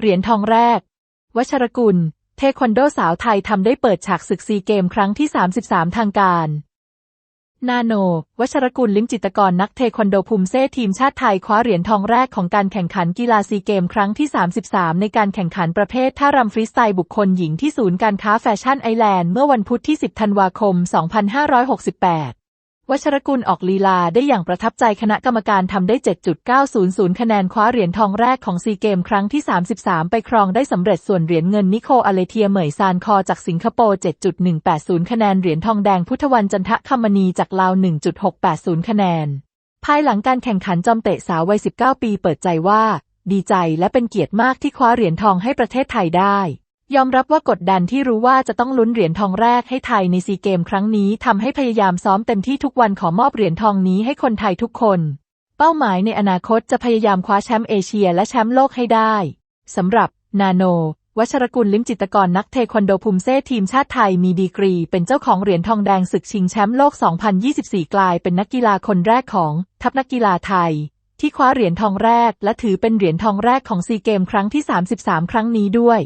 เหรียญทองแรกวัชรกุล เทควันโดสาวไทยทำได้เปิดฉากศึกซีเกมครั้งที่ 33 ทางการ นาโนวัชรกุลลิมจิตกรนักเทควันโดภูมิเซ่ทีมชาติไทยคว้าเหรียญทองแรกของการแข่งขันกีฬาซีเกมครั้งที่ 33 ในการแข่งขันประเภทท่ารำฟรีสไตล์บุคคลหญิงที่ศูนย์การค้าแฟชั่นไอแลนด์เมื่อวันพุธที่ 10 ธันวาคม 2568 วชรกุลออกลีลาได้อย่างประทับใจคณะกรรมการทำได้ 7.900 คะแนนคว้าเหรียญทองแรกของซีเกมครั้งที่ 33 ไปครองได้สำเร็จส่วนเหรียญเงินนิโคอเลเทียเหมยซานคอจากสิงคโปร์ 7.180 คะแนนเหรียญทองแดงพุทธวันจันทคมณีจากลาว 1.680 คะแนน ภายหลังการแข่งขันจอมเตะสาววัย 19 ปีเปิดใจว่า ดีใจและเป็นเกียรติมากที่คว้าเหรียญทองให้ประเทศไทยได้ ยอมรับว่ากดดันที่รู้ว่าจะต้องลุ้นเหรียญทองแรกให้ไทยในซีเกมครั้งนี้ทำให้พยายามซ้อมเต็มที่ทุกวันขอมอบเหรียญทองนี้ให้คนไทยทุกคน เป้าหมายในอนาคตจะพยายามคว้าแชมป์เอเชียและแชมป์โลกให้ได้สำหรับ นาโน วัชรกุลลิมจิตกรนักเทควันโดภูมิเซ่ทีมชาติไทยมีดีกรี เป็นเจ้าของเหรียญทองแดงศึกชิงแชมป์โลก 2024 กลายเป็นนักกีฬาคนแรกของ ทัพนักกีฬาไทย ที่คว้าเหรียญทองแรก และถือเป็นเหรียญทองแรกของซีเกมครั้งที่ 33 ครั้งนี้ด้วย